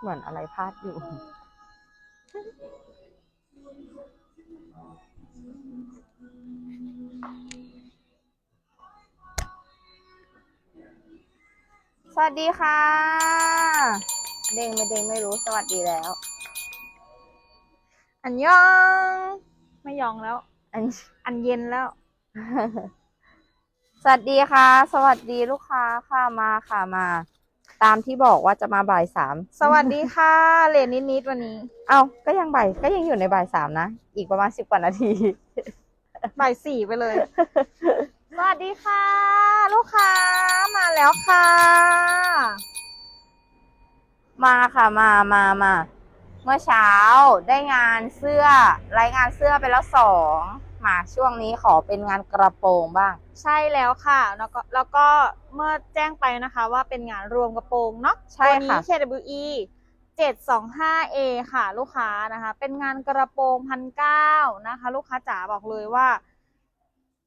เหมือนอะไรพาดอยู่ สวัสดีค่ะ เด้งไม่เด้งไม่รู้สวัสดีแล้ว อันยอง ไม่ยองแล้ว อันอันเย็นแล้ว สวัสดีค่ะ สวัสดีลูกค้าค่ะมาค่ะมา ตามที่บอกว่าจะมาบ่ายสามสวัสดีค่ะเลนนิดๆวันนี้ เอาก็ยังบ่ายก็ยังอยู่ในบ่ายสามนะ อีกประมาณสิบกว่านาที บ่ายสี่ไปเลย สวัสดีค่ะ ลูกค้ามาแล้วค่ะ มาค่ะมามามาเมื่อเช้าได้งานเสื้อรายงานเสื้อไปแล้วสอง มา ช่วงนี้ขอเป็นงานกระโปรงบ้าง ใช่แล้วค่ะ แล้วก็แล้วก็เมื่อแจ้งไปนะคะว่าเป็นงานรวมกระโปรงเนาะใช่ตัวนี้ ค่ะ KWE 725A ค่ะ ลูกค้านะคะ เป็นงานกระโปรงพันเก้านะคะ ลูกค้าจ๋าบอกเลยว่า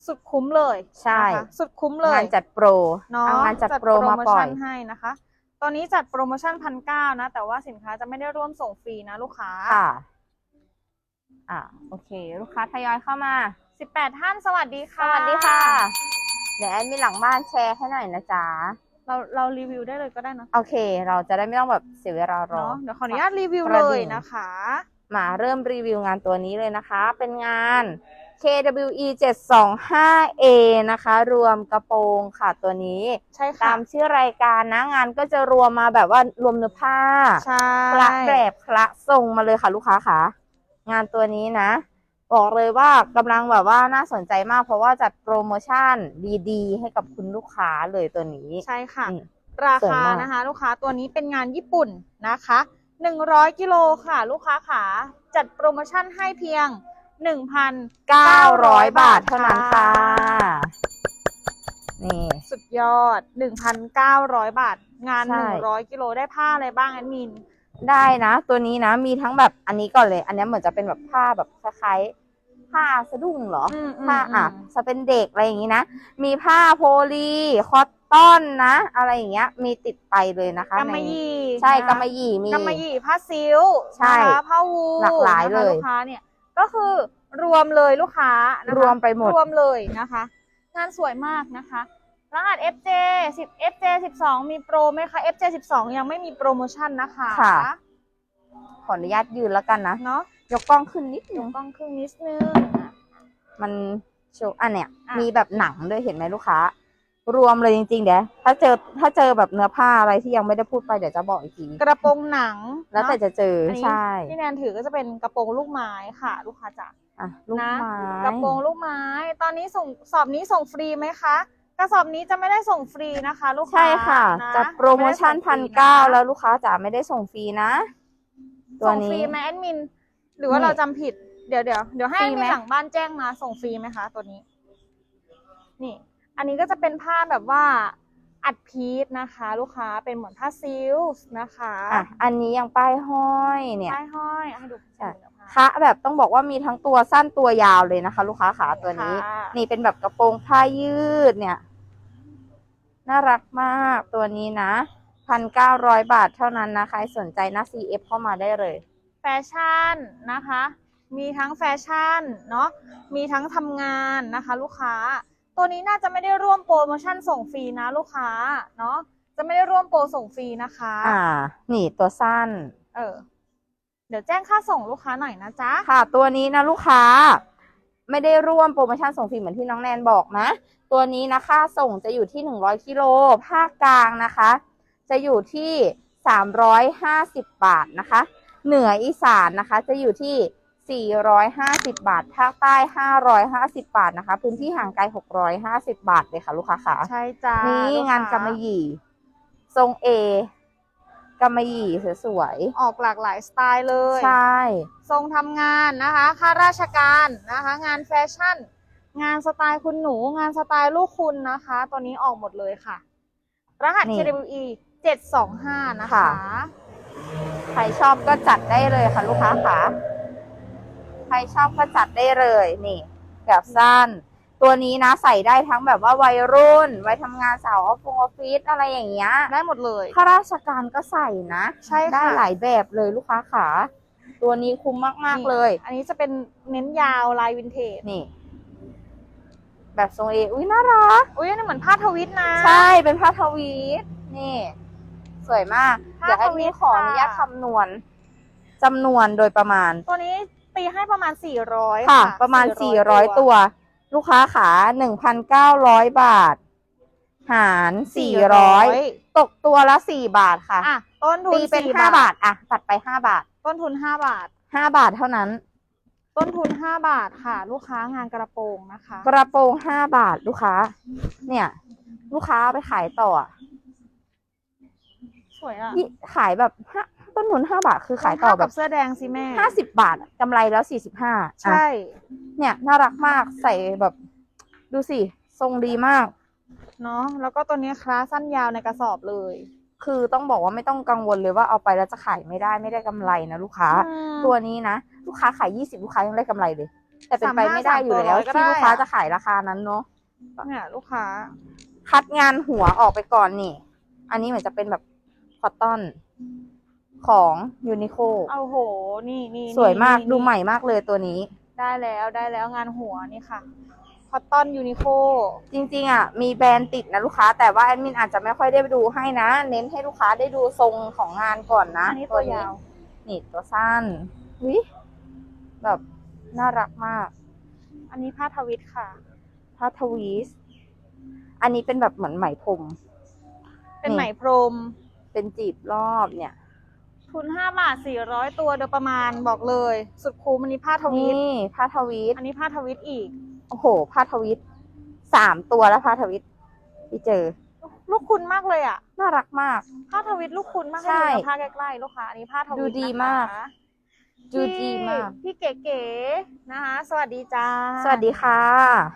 สุดคุ้มเลยใช่ นะคะสุดคุ้มเลย งานจัดโปรเนาะเอางานจัดโปรมาปล่อยจัดโปรโมชั่นให้นะคะ ตอนนี้จัดโปรโมชั่นพันเก้านะ แต่ว่าสินค้าจะไม่ได้ร่วมส่งฟรีนะลูกค้า ค่ะ อ่าโอเค ลูกค้าทยอยเข้ามาสิบแปดท่านสวัสดีสค่ะวัสดีค่ะ เดี๋ยวแอดมีหลังบ้านแชร์ให้หน่อยนะจ๊ะ เราเรารีวิวได้เลยก็ได้นะโอเค เราจะได้ไม่ต้องแบบเสียเวลารอ เนาะเดี๋ยวขออนุญาตรีวิวกเลระยดิ่งนะคะ มาเริ่มรีวิวงานตัวนี้เลยนะคะ เป็นงาน KWE 725A นะคะ รวมกระโปรงค่ะตัวนี้ ใช่ตาค่ะมชื่อรายการนะงานก็จะรวมมาแบบว่ารวมเนื้อผ้าใช่คละแบบคละทรงมาเลยค่ะลูกค้าค่ะ งานตัวนี้นะ บอกเลยว่ากำลังแบบว่าน่าสนใจมาก เพราะว่าจัดโปรโมชั่นดีๆ ให้กับคุณลูกค้าเลยตัวนี้ใช่ค่ะนี่ราสวยากคามนะคะ ลูกค้าตัวนี้เป็นงานญี่ปุ่นนะคะหนึ่งร้อยกิโลค่ะ ลูกค้าขาจัดโปรโมชั่นให้เพียงหนึ่งพัน900 บาทเท่านั้นค่ะ นี่ สุดยอด 1,900 บาท งาน ใช่ 100กิโลได้ผ้าอะไรบ้างแอดมิน ได้นะ ตัวนี้นะมีทั้งแบบอันนี้ก่อนเลย อันนี้เหมือนจะเป็นแบบผ้าแบบคล้ายๆผ้าสะดุ้งเหรออืมอืมผ้าอะอืมจะเป็นเด็กอะไรอย่างนี้นะ มีผ้าโพลีคอตตอนนะ อะไรอย่างเงี้ย มีติดไปเลยนะคะกำมะในหยี่ใช่นะคะกำมะหยี่มีกำมะหยี่ผ้าซิลใช่นะคะผ้าวูหลากหลายนะคะเลยลูกค้าเนี่ยก็คือรวมเลยลูกค้านะคะรวมไปหมดรวมเลยนะคะ งานสวยมากนะคะ รหัส FJ 10 FJ 12 มีโปรไหมคะ FJ 12 ยังไม่มีโปรโมชั่นนะคะค่ะ ขออนุญาตยืนแล้วกันนะ เนาะยกกล้องขึ้นนิดยนึกงกล้องครึ่งนิดนึงอะมันโชว์อันเนี้ยอะ มีแบบหนังด้วยเห็นไหมลูกค้า รวมเลยจริงๆเดี๋ยวถ้าเจอถ้าเจอแบบเนื้อผ้าอะไรที่ยังไม่ได้พูดไปเดี๋ยวจะบอกอีกที กระโปรงหนังแล้วแต่เนาะจะเจออันนี้ใช่ที่แนนถือก็จะเป็นกระโปรงลูกไม้ค่ะ ลูกค้าจ๋า อะลูกนะ ไม้กระโปรงลูกไม้ ตอนนี้ส่งสอบนี้ส่งฟรีไหมคะ กระสอบนี้จะไม่ได้ส่งฟรีนะคะ ลูกค้าใช่ค่ะนะจัดโปรโมชั่นไม่พันได้ส่งฟรีเก้าะแล้วลูกค้าจ๋าไม่ได้ส่งฟรีนะ ตัวส่งฟนี้ รีไหมแอดมิน หรือว่านี่เราจำผิด เดี๋ยวเดี๋ยวเดี๋ยวให้ฟรีแอดไหม มินหลังบ้านแจ้งมาส่งฟรีไหมคะตัวนี้ นี่ อันนี้ก็จะเป็นผ้าแบบว่าอัดพีทนะคะ ลูกค้าเป็นเหมือนผ้าซิลส์นะคะอะอันนี้ยังป้ายห้อยเนี่ย ป้ายห้อยให้ดูใช่เนื้อผ้าคะแบบต้องบอกว่ามีทั้งตัวสั้นตัวยาวเลยนะคะ ลูกค้าขาตัวนี้ ค่ะ นี่เป็นแบบกระโปรงผ้ายืดเนี่ย น่ารักมากตัวนี้นะพันเก้าร้อยบาทเท่านั้นนะใครสนใจนะ CF เข้ามาได้เลย แฟชั่นนะคะ มีทั้งแฟชั่นเนาะมีทั้งทำงานนะคะ ลูกค้า ตัวนี้น่าจะไม่ได้ร่วมโปรโมชั่นส่งฟรีนะลูกค้าเนาะจะไม่ได้ร่วมโปรส่งฟรีนะคะ อ่า นี่ตัวสั้น เออ เดี๋ยวแจ้งค่าส่งลูกค้าหน่อยนะจ๊ะ ค่ะ ตัวนี้นะลูกค้า ไม่ได้ร่วมโปรโมชั่นส่งฟรีเหมือนที่น้องแนนบอกนะ ตัวนี้นะค่าส่งจะอยู่ที่ 100กิโลภาคกลางนะคะ จะอยู่ที่ 350 บาทนะคะ เหนืออีสานนะคะ จะอยู่ที่ 450 บาท ภาคใต้ 550 บาทนะคะ พื้นที่ห่างไกล 650 บาทเลยค่ะ ลูกค้าค่ะ ใช่จ้านี่ลูค้งานกำมะหยี่ ทรงเอ กำมะหยี่สวยออกหลากหลายสไตล์เลยๆใช่ ทรงทำงานนะคะข้าราชการนะคะ งานแฟชั่น งานสไตล์คุณหนู งานสไตล์ลูกคุณนะคะ ตัวนี้ออกหมดเลยค่ะ รหัส นี่ KWE 725 นะคะ ค่ะ ใครชอบก็จัดได้เลยค่ะ ลูกค้าค่ะ ใครชอบก็จัดได้เลยนี่ แบบสั้น ตัวนี้นะใส่ได้ทั้งแบบว่าวัยรุ่น วัยทำงานสาวออฟฟิศออฟฟิศอะไรอย่างเงี้ย ได้หมดเลย ข้าราชการก็ใส่นะ ใช่ได้ค่ะหลายแบบเลยลูกค้าขาตัวนี้คุ้มมาก ๆ เลย อันนี้จะเป็นเน้นยาวลายวินเทจ นี่ แบบทรงเอ อุ้ยน่ารัก อุ้ยอันนี้เหมือนผ้าทวิตนะ ใช่ เป็นผ้าทวีตนี่ สวยมากผ้าเดี๋ยวแอดมินทวีตขออนุญาตค่ะคำนวณจำนวนโดยประมาณ ตัวนี้ตีให้ประมาณ 400 ค่ะค่ะประมาณ 400 ตัว ลูกค้าขา1,900บาท หาร400ตกตัวละ4บาทค่ะอะ ต้นทุนตีเป็น4 5บาทอะตัดไป5บาทต้นทุน5บาท5บาทเท่านั้น ต้นทุน5บาทค่ะ ลูกค้างานกระโปรงนะคะ กระโปรง5บาทลูกค้า เนี่ย ลูกค้าเอาไปขายต่ออะสวยอะยี่ขายแบบห้า ต้นทุน5บาทคือขายต่อเท่แบกับบเสื้อแดงสิแม่50บาทอะกำไรแล้ว45ใช่ เนี่ยน่ารักมากใส่แบบดูสิ ทรงดีมาก เนาะแล้วก็ตัวนี้คลาสสั้นยาวในกระสอบเลย คือต้องบอกว่าไม่ต้องกังวลเลยว่าเอาไปแล้วจะขายไม่ได้ไม่ได้กำไรนะลูกค้าอืมตัวนี้นะ ลูกค้าขาย20ลูกค้ายังได้กำไรเลย แต่เป็นไปสามห้าไม่ได้อยู่แล้วสามตัวร้อยก็ที่ได้ลูกค้าอะจะขายราคานั้นเนาะเนี่ยลูกค้า คัดงานหัวออกไปก่อนนี่ อันนี้เหมือนจะเป็นแบบคอตตอน ของยูนิโคเอาโห นี่นี่สวยมากนี่ดูใหม่มากเลยตัวนี้ ได้แล้วได้แล้วงานหัวนี่ค่ะคอตตอนยูนิโคจริงๆอะมีแบรนด์ติดนะลูกค้า แต่ว่าแอดมินอาจจะไม่ค่อยได้ไปดูให้นะ เน้นให้ลูกค้าได้ดูทรงของงานก่อนนะอันนี้ตัวยาวนี่ตัวสั้นวิแบบน่ารักมาก อันนี้ผ้าทวิตค่ะผ้าทวีสอันนี้เป็นแบบเหมือนไหมพรมเป็นนี่ไหมพรม เป็นจีบรอบเนี่ย ทุนห้าบาทสี่ร้อยตัวโดยประมาณบอกเลย สุดคุ้มอันนี้ผ้าทวิตนี่ผ้าทวีสอันนี้ผ้าทวิตอีก โอ้โห ผ้าทวีสสามตัวแล้วผ้าทวีสที่เจอ ลูกคุณมากเลยอะ น่ารักมาก ผ้าทวิตลูกคุณมากใช่ให้ดูกับผ้าใกล้ๆลูกค้าอันนี้ผ้าทวิตดูดีนะคะมากดูดีมากพี่พี่เก๋ๆนะคะ สวัสดีจ้า สวัสดีค่ะ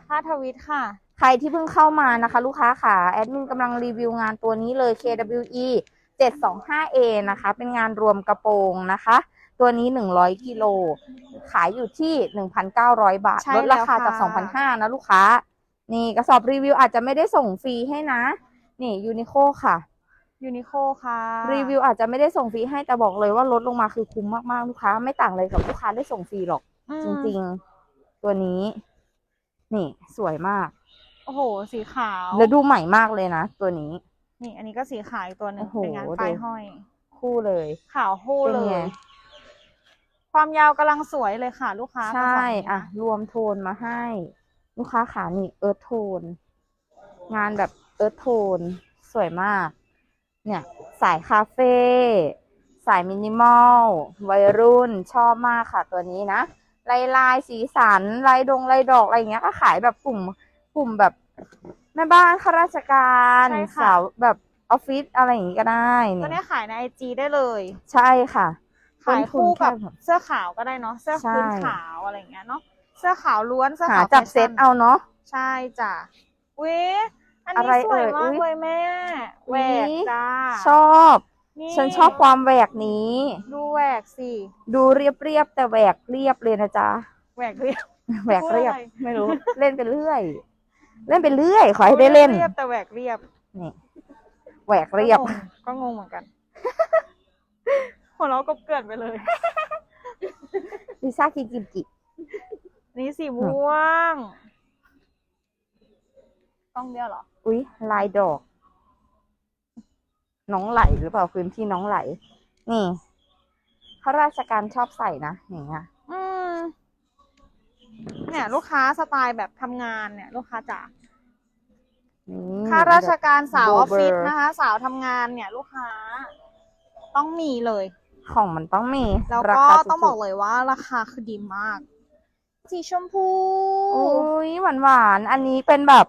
ผ้าทวิตค่ะ ใครที่เพิ่งเข้ามานะคะ ลูกค้าค่ะแอดมินกำลังรีวิวงานตัวนี้เลย KWE 725A นะคะ เป็นงานรวมกระโปรงนะคะ ตัวนี้ 100กิโล ขายอยู่ที่ 1,900 บาทใช่ลดราคาแล้วค่ะจาก 2,500นะลูกค้า นี่กระสอบรีวิวอาจจะไม่ได้ส่งฟรีให้นะ นี่ยูนิโคค่ะยูนิโคค่ะ รีวิวอาจจะไม่ได้ส่งฟรีให้แต่บอกเลยว่าลดลงมาคือคุ้มมากๆ ลูกค้า ไม่ต่างเลยกับลูกค้าได้ส่งฟรีหรอกอืมจริงๆ ตัวนี้ นี่ สวยมาก โอ้โห สีขาว แล้วดูใหม่มากเลยนะ ตัวนี้ นี่อันนี้ก็สีขาวอีกตัวหนึงโอ้โห เป็นงานป้ายดูห้อย คู่เลยขาวคู่เป็นเลไงย ความยาวกำลังสวยเลยค่ะ ลูกค้าใช่กระสอบนี้อะ รวมโทนมาให้ ลูกค้าขานี่เอิร์ธโทน งานแบบเอิร์ธโทน สวยมาก เนี่ย สายคาเฟ่สายมินิมอล วัยรุ่นชอบมากค่ะตัวนี้นะ ลายลายสีสัน ลายดงลายดอกอะไรอย่างเงี้ยก็ขายแบบกลุ่มกลุ่มแบบ แม่บ้านข้าราชการใช่ค่ะ สาวแบบออฟฟิศอะไรอย่างงี้ก็ได้ตัวเนี่นี้ยขายในไอจีได้เลย ใช่ค่ะ ขายคู่กับต้นทุนแค่เสื้อขาวก็ได้เนาะเสื้อใช่พื้นขาวอะไรอย่างเงี้ยเนาะเสื้อขาวล้วนเสื้อหาขาวจับแฟเซชั่ตนเอาเนาะ ใช่จ้ะวิอันอะนี้ไรสวยเอ่ยมากอุ๊ยเลยแม่แหวกอุ๊ย จ้าชอบนี่ฉันชอบความแหวกนี้ ดูแหวกสิดูเรียบเรียบๆแต่แหวกเรียบเลยนะจ๊ะ แหวกเรียบ แหวกเรียบ พูดอะไร ไม่รู้ เล่นไปเรื่อย เล่นไปเรื่อย ขอให้ได้เล่นเรียบแต่แหวกเรียบนี่แหวกเรียบ ก็งงก็งงเหมือนกันหัวเราะกบเกลื่อนไปเลยลิซ่าคิกิมกินี่สีม่วงต้องเดียวเหรอ อุ๊ย ลายดอก น้องไหลหรือเปล่าพื้นที่น้องไหล นี่ข้าราชการชอบใส่นะอย่างเงี้ยอืม เนี่ยลูกค้าสไตล์แบบทำงานเนี่ยลูกค้าจ๋านี่ข้าราชการสาวโบอเบอร์อฟฟิศนะคะ สาวทำงานเนี่ยลูกค้า ต้องมีเลย ของมันต้องมีแล้วราก็คาต้องถูบอกเลยว่าราคาคือดีมาก สีชมพูอุ้ยหวานหวานๆอันนี้เป็นแบบ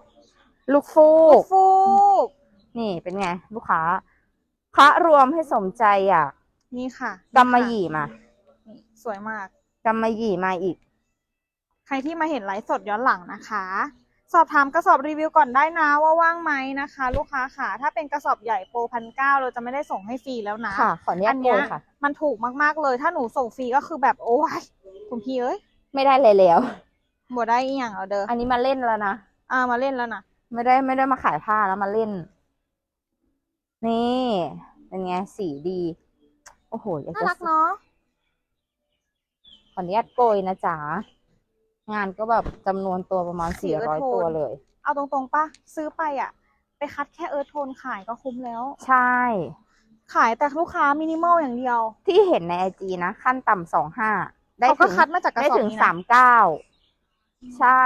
ลูกฟูลูกกฟูกนี่เป็นไง ลูกค้าพระรวมให้สมใจอะนี่ค่ะกำมะหยี่มานี่สวยมาก กำมะหยี่มาอีก ใครที่มาเห็นไลฟ์สดย้อนหลังนะคะ สอบถามกระสอบรีวิวก่อนได้นะว่าว่างไหมนะคะ ลูกค้าค่ะ ถ้าเป็นกระสอบใหญ่โปรพันเก้าเราจะไม่ได้ส่งให้ฟรีแล้วนะค่ะ ขออนุญาอัตนโกเนี้ยยค่ะ มันถูกมากๆเลยถ้าหนูส่งฟรีก็คือแบบโอ้ยคุณพี่เอ้ยไม่ได้เลยแล้วบัวได้อีกอย่างเอาเด้ออันนี้มาเล่นแล้วนะอ่ามาเล่นแล้วนะไม่ได้ไม่ได้มาขายผ้าแล้วมาเล่น นี่เป็นไงสีดีโอ้โหอยากน่าจะรักเนาะขออนุญาตโกยนะจ๊ะ งานก็แบบจำนวนตัวประมาณสี่ร้อยตัวเลย เอาตรงๆปะซื้อไปอะ ไปคัดแค่เอิร์ธโทนขายก็คุ้มแล้ว ใช่ ขายแต่ลูกค้ามินิมอลอย่างเดียว ที่เห็นในไอจีนะ ขั้นต่ำสองห้าได้เขาก็ถึงคัดมาจากกระได้สอบถึงนี้สานะมเก้าใช่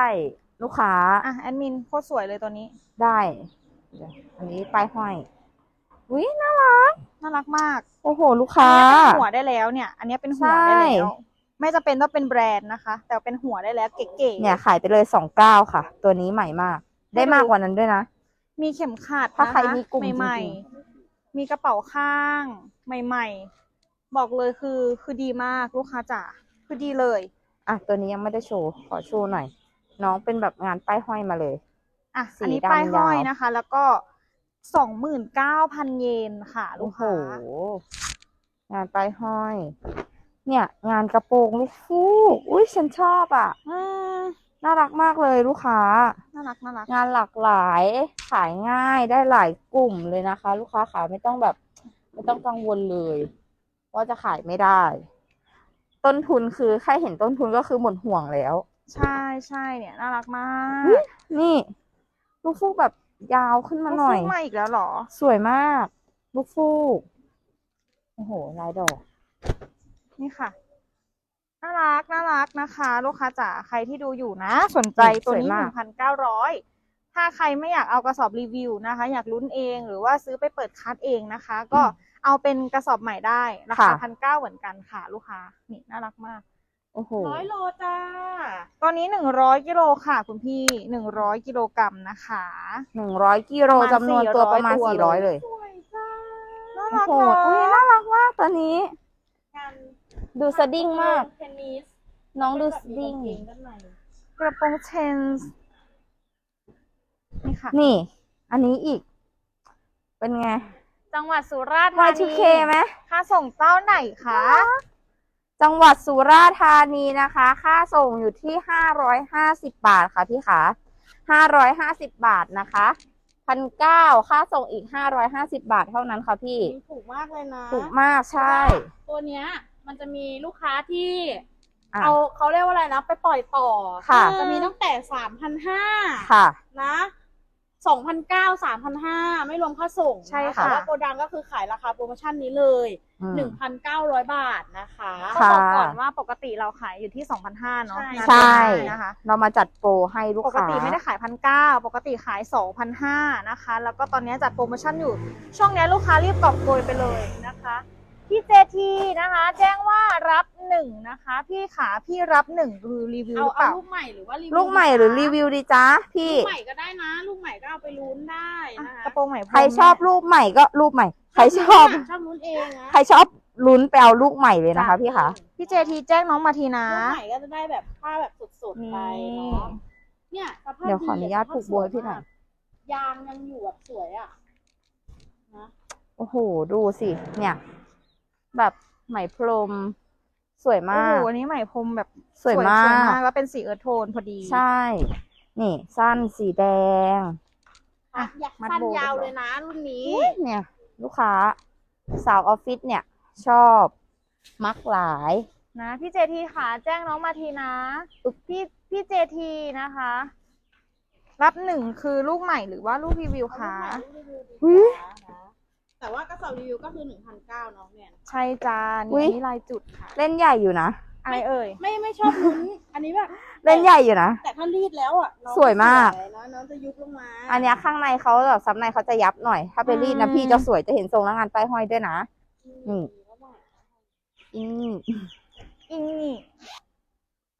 ลูกค้า อะแอดมินโคตรสวยเลยตัวนี้ ได้เดี๋ยวอันนี้ป้ายห้อยวิน่าน่ารักมาก โอ้โห ลูกค้าอันนี้เป็นหัวได้แล้วเนี่ย อันนี้เป็นหัวได้ใช่แล้ว ไม่จะเป็นต้องเป็นแบรนด์นะคะ แต่เป็นหัวได้แล้วเก๋ๆเนี่ยขายไปเลยสองเก้าค่ะ ตัวนี้ใหม่มาก ได้มากกว่านั้นด้วยนะ มีเข็มขัดถ้าใครนะคะมีกลุ่มใหม่จริงๆมีกระเป๋าข้างใหม่ๆ บอกเลยคือคือดีมากลูกค้าจ๋าคือดีเลย อะตัวนี้ยังไม่ได้โชว์ขอโชว์หน่อย น้องเป็นแบบงานป้ายห้อยมาเลย อะสีอันนี้ดำป้ายห้อยยาวนะคะ แล้วก็สองหมื่นเก้าพันเยนค่ะ ลูโอ้กโหค้างานป้ายห้อย เนี่ย งานกระโปรงลูกฟูกอุ้ยฉันชอบอะ อืมน่ารักมากเลยลูกค้า น่ารักน่ารักงานหลากหลายขายง่ายได้หลายกลุ่มเลยนะคะ ลูกค้าขาไม่ต้องแบบ ไม่ต้องกังวลเลย ว่าจะขายไม่ได้ ต้นทุนคือแค่เห็นต้นทุนก็คือหมดห่วงแล้ว ใช่ใช่เนี่ย น่ารักมากอุ๊ยนี่ ลูกฟูกแบบยาวขึ้นมาหน่อยลูกฟูกมาอีกแล้วเหรอ สวยมาก ลูกฟูกโอ้โหลายดอก นี่ค่ะ น่ารักน่ารักนะคะ ลูกค้าจ๋าใครที่ดูอยู่นะ สนใจตัวนี้สวยหมากนึ่งพันเก้าร้อยถ้าใครไม่อยากเอากระสอบรีวิวนะคะ อยากลุ้นเองหรือว่าซื้อไปเปิดคัดเองนะคะ ก็เอาเป็นกระสอบใหม่ได้ราคาพันเก้าเหมือนกันค่ะ ลูกค้านี่น่ารักมากโอ้โหร้อยโลจ้า ตอนนี้หนึ่งร้อยกิโลค่ะ คุณพี่หนึ่งร้อยกิโลกรัมนะคะหนึ่งร้อยกิโลประมาณจำนวนตัวประมาณ400สี่ร้อยเลยสวยจ้าน่าโอ้รักโหเนาอุ้ยะน่ารักมากตัวนี้งาน ดูสดิ้งมาก เทนนิสน้องดูสแบบมีดิ้งกางเกงด้านในกระโปรงเชนส์นี่ค่ะ นี่ อันนี้อีก เป็นไง จังหวัดสุราษฎร์ธานี Y2K ไหม ค่าส่งเต้าไหนคะ จังหวัดสุราษฎร์ธานีนะคะ ค่าส่งอยู่ที่ห้าร้อยห้าสิบบาทค่ะพี่ขาห้าร้อยห้าสิบบาทนะคะพันเก้าค่าส่งอีกห้าร้อยห้าสิบบาทเท่านั้นค่ะพี่ ถูกมากเลยนะถูกมากใช่ ตัวเนี้ย มันจะมีลูกค้าที่อะ เอาเขาเรียกว่าอะไรนะ ไปปล่อยต่อค่ะ จะมีตั้งแต่สามพันห้าค่ะ นะสองพันเก้าสามพันห้าไม่รวมค่าส่งนใช่แต่ค่ะว่าโกดังก็คือขายราคาโปรโมชั่นนี้เลยอืม หนึ่งพันเก้าร้อยบาทนะคะต้องบอกค่ะก่อนว่าปกติเราขายอยู่ที่ 2,500เนาะใช่งานใช่เดือนหน้านะคะ เรามาจัดโปรให้ลูกปกค้า ติไม่ได้ขายพันเก้าปกติขาย2,500นะคะ แล้วก็ตอนนี้จัดโปรโมชั่นอยู่ ช่วงนี้ลูกค้ารีบกอบโกยไปเลยนะคะ พี่เจทีนะคะ แจ้งว่ารับหนึ่งนะคะ พี่ขาพี่รับหนึ่งคือรีวิวหเอารือเปเอาล่าลูกใหม่หรือว่ารีวิวลูกใหม่หรือรีวิวดีจ้าพี่ ลูกใหม่ก็ได้นะ ลูกใหม่ก็เอาไปลุ้นได้อะนะคะกระโปรงใหม่พมใครชอบรูปใหม่ก็รูปใหม่ ใครชอบ ชอบลุ้นเองนะใครชอบลุ้นไปเอาลูกใหม่เลยนะคะ พี่คะพี่เจทีแจ้งน้องมาทีนะ ลูกใหม่ก็จะได้แบบผ้าแบบสดๆไปเนาะเนี่ยสภาพเดี๋ยวขออนุญาตดีะผูกโบยพี่หน่อย ยางยังอยู่แบบสวยอะนะโอ้โห ดูสิ เนี่ย แบบไหมพรม สวยโอ้มาโหกอันนี้ไหมพรมแบบสวยมาก แล้วเป็นสีเอิร์ธโทนพอดี ใช่ นี่ สั้นสีแดง อะอยากมัดสั้นโบว์ ยาวเรีเลยบร้อยนะ รุ่นนี้อุ๊ยเนี่ย ลูกค้า สาวออฟฟิศเนี่ย ชอบ มักหลาย นะพี่เจทีค่ะแจ้งน้องมาทีนะพี่พี่เจทีนะคะ รับหนึ่งคือลูกใหม่หรือว่าลูกรีวิวคะอุ๊ย แต่ว่ากระสอบรีวิวก็คือหนึ่งพันเก้าน้องเนี่ยใช่จ้าอุ๊นี่ยอันนี้ลายจุดค่ะเล่นใหญ่อยู่นะ อะไรเอ่ย ไม่ไม่ชอบลุ้น อันนี้แบบเล่นใหญ่อยู่นะ แต่ถ้ารีดแล้วอะน้องสวยมากสวยนะน้องจะยุบลงมาอันเนี้ยข้างในเขาแบบซับในเขาจะยับหน่อย ถ้าไปรีดนะอืม พี่จะสวยจะเห็นทรงแล้วงานป้ายห้อยด้วยนะนี่อืมอิงนี่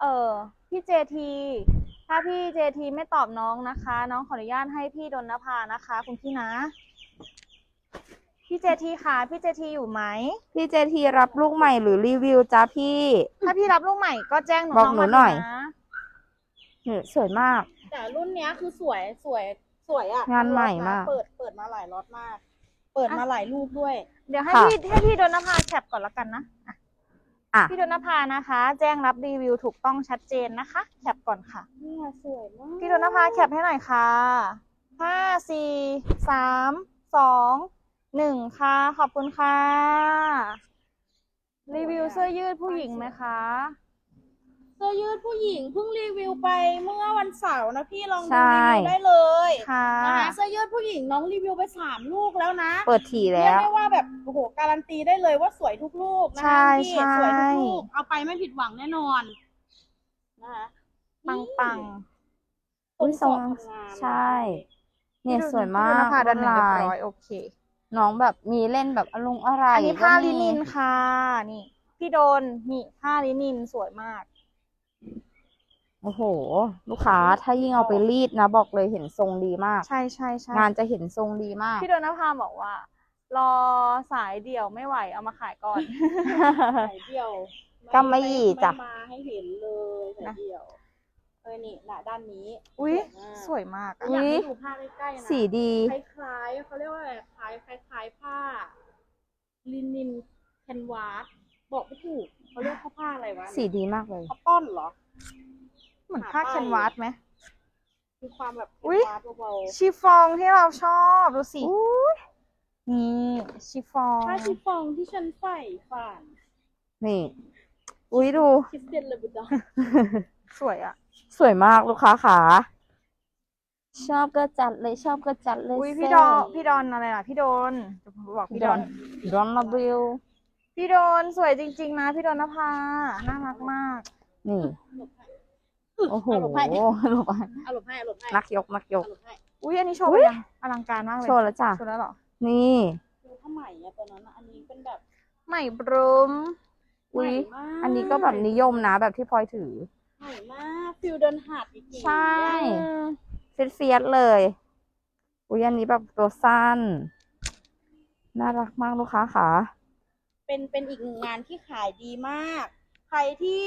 เออพี่เจทีถ้าพี่เจทีไม่ตอบน้องนะคะ น้องขออนุญาตให้พี่ดนภานะคะ คุณพี่นะ พี่เจทีค่ะ พี่เจทีอยู่ไหม พี่เจทีรับลูกใหม่หรือรีวิวจ้าพี่ ถ้าพี่รับลูกใหม่ก็แจ้งหนูบอกน้องหนูมาหน่อยนะนี่สวยมาก แต่รุ่นเนี้ยคือสวยสวยสวยอะงานใหม่มากเปิดเปิดมาหลายล็อตมาก เปิดมาหลายรูปด้วย เดี๋ยวให้ค่ะ พี่ให้พี่ดนภาแคปก่อนละกันนะอะอะ พี่ดนภานะคะ แจ้งรับรีวิวถูกต้องชัดเจนนะคะแคปก่อนค่ะ เนี่ยสวยมากพี่ดนภาแคปให้หน่อยค่ะห้าสี่สามสอง หนึ่งค่ะ ขอบคุณค่ะ รีวิวเสื้อยืดผู้หญิงไหมคะ เสื้อยืดผู้หญิงเพิ่งรีวิวไปเมื่อวันเสาร์นะพี่ลองใช่ดูรีวิวได้เลยค่ะนะคะเสื้อยืดผู้หญิงน้องรีวิวไปสามลูกแล้วนะเปิดถี่เรียแล้กวได้ว่าแบบโอ้โหการันตีได้เลยว่าสวยทุกลูกนะใช่คะพี่ใช่ สวยทุกลูกเอาไปไม่ผิดหวังแน่นอนนะคะปังปังตรงสอดอุ๊ยทำงานใช่ เนี่ยสวยมากพี่ดนภาดันหนึ่งลเรียายบร้อยโอเค น้องแบบมีเล่นแบบอลุงอะไรอันนี้ผ้าก็มีลินินค่ะ นี่ พี่โดนนี่ผ้าลินินสวยมาก โอ้โห ลูกค้าถ้ายิ่งเอาไปรีดนะ บอกเลยเห็นทรงดีมาก ใช่ใช่ใช่งานจะเห็นทรงดีมาก พี่โดนภาบอกว่า รอสายเดี่ยวไม่ไหวเอามาขายก่อน สายเดี่ยวก็ไม่หยีจ้ะไม่มาให้เห็นเลยสายเดี่ยว เออนี่น่ะด้านนี้อุ้ยสสววยมากอะอุ๊มากอยากยให้ดูผ้าใกล้ๆนะสีดีคล้ายๆเขาเรียกว่าอะไรคล้ายคล้ายๆผ้าลินินแคนวาสบอกไม่ถูกเขาเรียกเขาผ้าอะไรวะสีดีมากเลยคอตตอนเหรอเหมือนผ้าแคนวาสไหมมีความแบบแคอุ๊นยวาสเบาชิฟองที่เราชอบดูสินี่ชิฟองๆผ้าชิฟฟ่องที่ฉันใส่ฝันนี่ อุ้ยดูคริสเตียนเลบูดอนสวยอะ สวยมากลูกค้าขาชอบก็จัดเลยชอบก็จัดเลยอุ้ยพี่เซ่ดอนพี่ดอนอะไรล่ะ พี่โดนจะบอกพี่พี่ดดออนนดอนลาบิลพี่โดนสวยจริง ๆ นะ พี่โดนนภาน่ารักมาก นี่หลบให้โอ้โหเอาหลบให้หลบให้เอาหลบให้เอาหลบให้นักยกนักยกเอาหลบให้อุ้ยอันนี้โชว์ไปอุ๊ยยังอลังการมากเลยโชว์แล้วจ้ะโชว์แล้วเหรอนี่ดูผ้าไหมอะตัวนั้นอะอันนี้เป็นแบบใหม่บรูมอุ้ยใหม่มากอันนี้ก็แบบนิยมนะแบบที่พลอยถือ ใหม่มากฟิลเดินหาดอีกทีใช่เฟียสเฟียสเลย อุ้ยอันนี้แบบตัวสั้น น่ารักมากลูกค้าค่ะ เป็นเป็นอีกหนึ่งงานที่ขายดีมาก ใครที่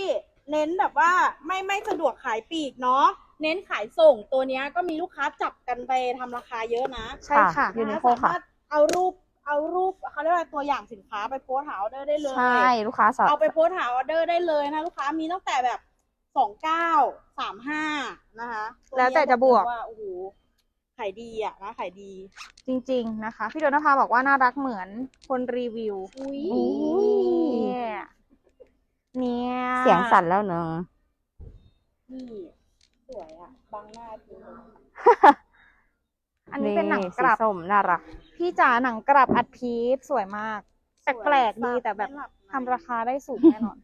เน้นแบบว่าไม่ไม่สะดวกขายปลีกเนาะเน้นขายส่งตัวเนี้ยก็มีลูกค้าจับกันไปทำราคาเยอะนะ ใช่ค่ะยูนินะโคสาค่ะมารถเอารูปเอารูปเขาเรียกว่าตัวอย่างสินค้าไปโพสต์หาออเดอร์ได้เลย ใช่ ลูกค้าสาเอาไปโพสต์หาออเดอร์ได้เลยนะ ลูกค้ามีตั้งแต่แบบ สองเก้าสามห้านะคะแล้วแต่จะบวก ว่าโอ้โหขายดีอะนะขายดี จริง ๆ นะคะ พี่โดนนภาบอกว่าน่ารักเหมือนคนรีวิวอุ้ยเนี่ยเนี่ยเสียงสั่นแล้วเนอะนี่สวยอะบังหน้าจริงอันนี้เป็นหนังกลับสีส้มน่ารัก พี่จ๋าหนังกลับอัดพีซสวยมากแปลกๆดีแต่แบบทำราคาได้สูงแน่นอน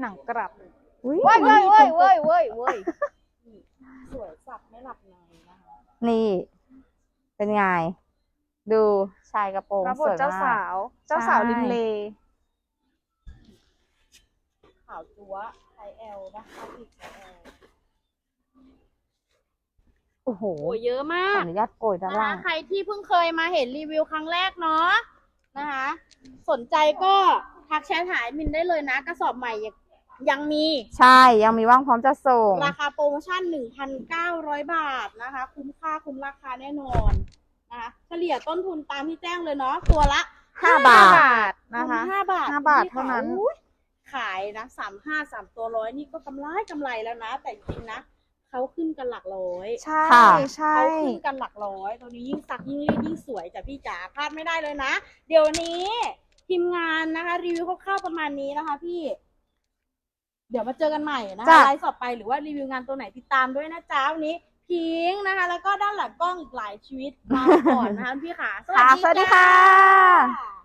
หนังกลับ อุ้ยเว้ยเว้ยเว้ยเว้ยเว้ยเว้ยสวยสับไม่หลับในนะคะนี่ เป็นไง ดูชายกระโปรงรับบสทวยเจ้ามากสาวเจ้าสาวใช่ ริมเล ขาวจั๊วไซส์ L นะคะอีกไซส์ L โอ้โหโอ้ยเยอะมาขอก อนุญาตโกยด้านนะคะล่าง ใครที่เพิ่งเคยมาเห็นรีวิวครั้งแรกเนาะนะคะ สนใจก็ทักแชทหาแอดมินได้เลยนะ กระสอบใหม่ยัง ยังมี ใช่ยังมีว่างพร้อมจะส่ง ราคาโปรโมชั่น 1,900 บาทนะคะ คุ้มค่าคุ้มราคาแน่นอนนะคะเฉลี่ยต้นทุนตามที่แจ้งเลยเนาะตัวละห้าบาททนะคะห้าบาทห้าบาทเท่านั้นอุ๊ยขายนะสามห้าสามตัวร้อยนี่ก็กำไรกำไรแล้วนะ แต่จริงๆนะเขาขึ้นกันหลักร้อย ใช่ค่ะใช่เขาขึ้นกันหลักร้อยตัวนี้ยิ่งซักยิ่งรีดยิ่งสวยจ้ะพี่จ๋าพลาดไม่ได้เลยนะ เดี๋ยวนี้ทีมงานนะคะ รีวิวคร่าวๆประมาณนี้นะคะพี่ เดี๋ยวมาเจอกันใหม่นะคะจ้ะ ไลฟ์ต่อไปหรือว่ารีวิวงานตัวไหนติดตามด้วยนะจ๊ะวันนี้พิงค์นะคะ แล้วก็ด้านหลังกล้องอีกหลายชีวิตมาก่อนนะคะพี่ขาค่ะสวัสดีค่ะจ้า